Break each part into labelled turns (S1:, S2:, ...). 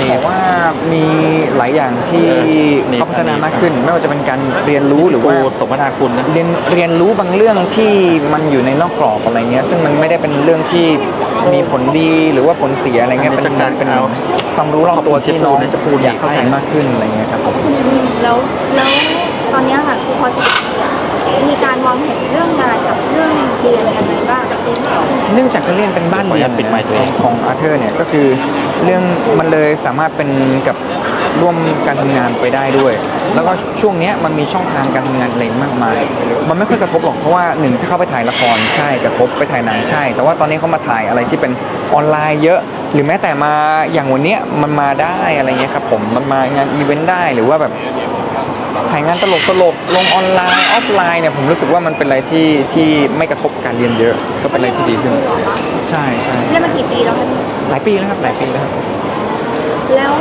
S1: ต้องบอกว่ามีหลายอย่างที่
S2: เออนี่
S1: เขาพัฒนามากขึ้น ไม่ว่าจะเป็นการเรียนรู้หรือว่า
S2: คสมนาคุณนะ
S1: เรียนเรียนรู้บางเรื่องที่มันอยู่ในนอกกรอบอะไรเงี้ยซึ่งมันไม่ได้เป็นเรื่องที่มีผลดีหรือว่าผลเสียอะไรเงี้ยเป็น
S2: จากการ
S1: เป็น
S2: เอา
S1: ความรู้รอบตัวที่น้อง
S2: จะพูด
S1: อยากเข้าใจมากขึ้นอะไรเงี้ยครับผม
S3: แล้วแล้วตอนเนี้ยค่ะคือพอสิบปีอะมีการวางแผนเรื่อง เรื่องเรียนยังไงบ้าง
S1: เนื่องจากการเรียนเป็นบ้าน
S2: ขออนุ
S1: เรีย
S2: ญานตปิดไมค์ตัวเอง
S1: ของอาเธอร์เนี่ยก็คือเรื่องมันเลยสามารถเป็นกับร่วมการทำงานไปได้ด้วย แล้วก็ช่วงเนี้ยมันมีช่องทางการทำงานอะไรมากมาย มันไม่ค่อยกระทบหรอกเพราะว่าหนึ่งถ้าเข้าไปถ่ายละครใช่กระทบไปถ่ายหนังใช่ แต่ว่าตอนนี้เขามาถ่ายอะไรที่เป็นออนไลน์เยอะ หรือแม้แต่มาอย่างวันเนี้ยมันมาได้อะไรเงี้ยครับผมมันมางานอีเวนต์ได้หรือว่าแบบ ถ่ายงานตลกตลกๆลงออนไลน์ออฟไลน์เนี่ยผมรู้สึกว่ามันเป็นอะไรที่ที่ไม่กระทบการเรียนเยอะ ก็เป็นอะไรที่ดีขึ้น ใช่ใช่
S3: เรียนมากี่ปีแล้วคะ
S1: หลายปีแล้วครับหลายปีแล้วครับ
S3: แล้ว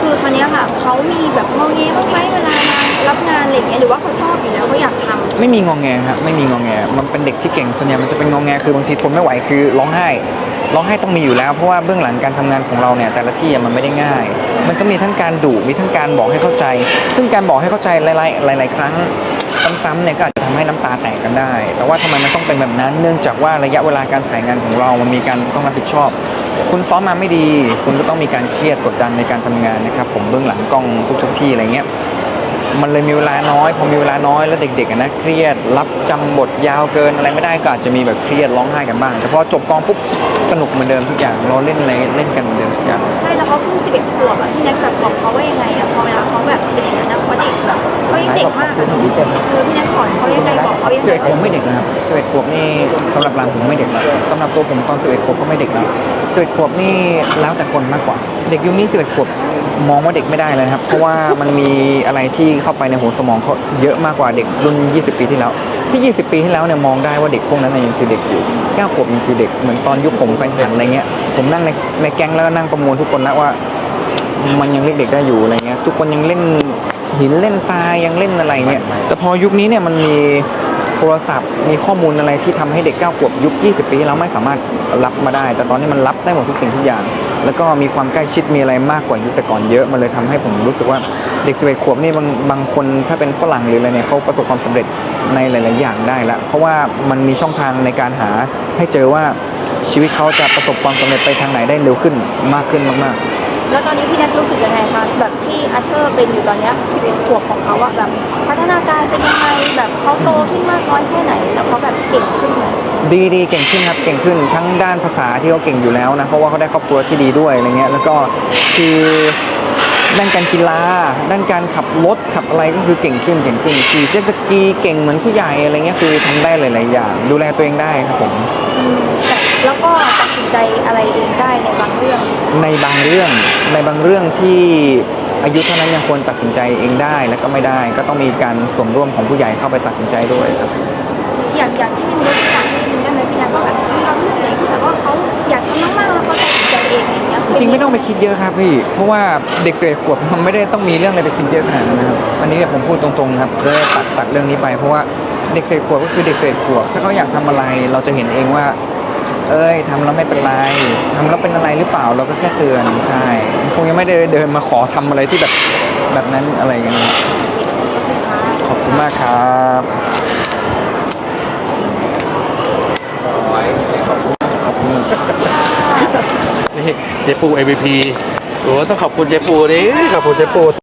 S3: คือคราวเนี้ยค่ะเขามีแบบงอแงบ้างไหมเวลามารับงานอะไรอย่างเงี้ยหรือว่าเขาชอบอยู่แล้วเขาอยากทำ
S1: ไม่มีงองแงครับไม่มีงองแง มันเป็นเด็กที่เก่งส่วนใหญ่มันจะเป็นงองแงคือบางทีทนไม่ไหวคือร้องไห้ ร้องไห้ต้องมีอยู่แล้วเพราะว่าเบื้องหลังการทำงานของเราเนี่ยแต่ละที่มันไม่ได้ง่าย มันก็มีทั้งการดุมีทั้งการบอกให้เข้าใจ ซึ่งการบอกให้เข้าใจหลาย ๆ หลาย ๆ ครั้งซ้ำๆเนี่ยก็อาจจะทำให้น้ำตาแตกกันได้ แต่ว่าทำไมมันต้องเป็นแบบนั้น เนื่องจากว่าระยะเวลาการถ่ายงานของเรา มันมีการต้องรับผิดชอบ คุณซ้อมมาไม่ดี คุณก็ต้องมีการเครียดกดดันในการทำงานนะครับ ผมเบื้องหลังกล้องทุกๆที่อะไรเงี้ย มันเลยมีเวลาน้อยพอมีเวลาน้อยแล้วเด็กๆอะนะเครียด รับจำบทยาวเกินอะไรไม่ได้ก็อาจจะมีแบบเครียดร้องไห้กันบ้างแต่พอจบกองปุ๊บสนุกเหมือนเดิมทุกอย่างเราเล่นอะไรเล่นกันเหมือนเดิมทุกอย่าง
S3: ใช่แล้วเขาเพิ่งสิบเอ็ดขวบอะที่แน็กแบบบอกเขาว่ายังไงอะพอเวลาเขาแบบเป็นอย่างนั้นนะเพราะเด็กแบบเขายังเด็กมากอะคือพี่แน็กสอนเขายังไงบอกเขายัง
S1: สิบ
S3: ไง
S1: เอ็ดขวบไม่เด็กนะครับสิบเอ็ดขวบนี่สำหรับรามผมไม่เด็กแล้วสำหรับตัวผมตอนสิบเอ็ดขวบก็ไม่เด็กแล้วสิบเอ็ดขวบนี่แล้วแต่คนมากกว่า เด็กยุคนี้สิบเอ็ดขวบ มองว่าเด็กไม่ได้เลยนะครับ เพราะว่ามันมีอะไรที่เข้าไปในหัวสมองเขาเยอะมากกว่าเด็กรุ่น 20 ปีที่แล้ว ที่ 20 ปีที่แล้วเนี่ยมองได้ว่าเด็กพวกนั้นนะยังคือเด็กอยู่9ขวบยังคือเด็กเหมือนตอนยุคผมแฟนฉันอะไรเงี้ยผมนั่งในในแก๊งแล้วก็นั่งประมวลทุกคนแล้วว่า มันยังเรียกเด็กได้อยู่อะไรเงี้ยทุกคนยังเล่นหินเล่นทรายยังเล่นอะไรเงี้ยแต่พอยุคนี้เนี่ยมันมี โทรศัพท์ มีข้อมูลอะไรที่ทำให้เด็ก 9 ขวบยุค 20 ปีที่แล้วไม่สามารถรับมาได้ แต่ตอนนี้มันรับได้หมดทุกสิ่งทุกอย่าง แล้วก็มีความใกล้ชิดมีอะไรมากกว่ายุคแต่ก่อนเยอะ มันเลยทำให้ผมรู้สึกว่าเด็ก 11 ขวบนี่บางบางคนถ้าเป็นฝรั่งหรืออะไรเนี่ยเขาประสบความสำเร็จในหลาย ๆ อย่างได้ละ เพราะว่ามันมีช่องทางในการหาให้เจอว่าชีวิตเขาจะประสบความสำเร็จไปทางไหนได้เร็วขึ้นมากขึ้นมาก ๆ
S3: แล้วตอนนี้พี่แน็กรู้สึกยังไงคะแบบที่อาเธอร์เป็นอยู่ตอนเนี้ยสิบเอ็ดขวบของเขาอะแบบพัฒนาการเป็นยังไงแบบเขาโตขึ้นมากน้อยแค่ไหน แล้วเขาแบบเก่งขึ้นไหม
S1: ดีดีเก่งขึ้นครับเก่งขึ้นทั้งด้านภาษาที่เขาเก่งอยู่แล้วนะเพราะว่าเขาได้ครอบครัวที่ดีด้วยอะไรเงี้ยแล้วก็คือด้านการกีฬาด้านการขับรถขับอะไรก็คือเก่งขึ้นเก่งขึ้นขี่เจ็ตสกีเก่งเหมือนผู้ใหญ่อะไรเงี้ยคือทำได้หลาย ๆ อย่าง ดูแลตัวเองได้ครับผม
S3: อืมแต่แล้วก็ตัดสิน ใจอะไรเองได้ในบางเรื่อง
S1: ในบางเรื่องในบางเรื่องที่อายุเท่านั้นยังควรตัดสินใจเองได้แล้วก็ไม่ได้ ก็ต้องมีการสมร่วมของผู้ใหญ่เข้าไปตัดสินใจด้วยครับ
S3: อย่างอย่างเช่นยกตัวอย่างเช่นได้ไหมพี่แน็กว่าแบบมีบางเรื่องไหนที่แบบว่าเขาอยากทำมากๆแล้วเขาตัดสินใจเองอย่างเงี้ย
S1: จริงๆไม่ต้องไปคิดเยอะครับพี่ เพราะว่าเด็กสิบเอ็ดขวบมันไม่ได้ต้องมีเรื่องอะไรไปคิดเยอะขนาดนั้นนะครับอันนี้ผมพูดตรงๆครับจะได้ตัดตัดเรื่องนี้ไป เพราะว่าเด็กสิบเอ็ดขวบก็คือเด็กสิบเอ็ดขวบถ้าเขาอยากทำอะไรเราจะเห็นเองว่า เอ้ยทำแล้วไม่เป็นไรทำแล้วเป็นอะไรหรือเปล่าเราก็แค่เตือนใช่คงยังไม่ได้เดินมาขอทำอะไรที่แบบแบบนั้นอะไรอย่างเงี้ยขอบคุณมากครับขอบคุณ
S2: นี่เจปู MVP โอ้ต้องขอบคุณเจปูนี่ขอบคุณเจปู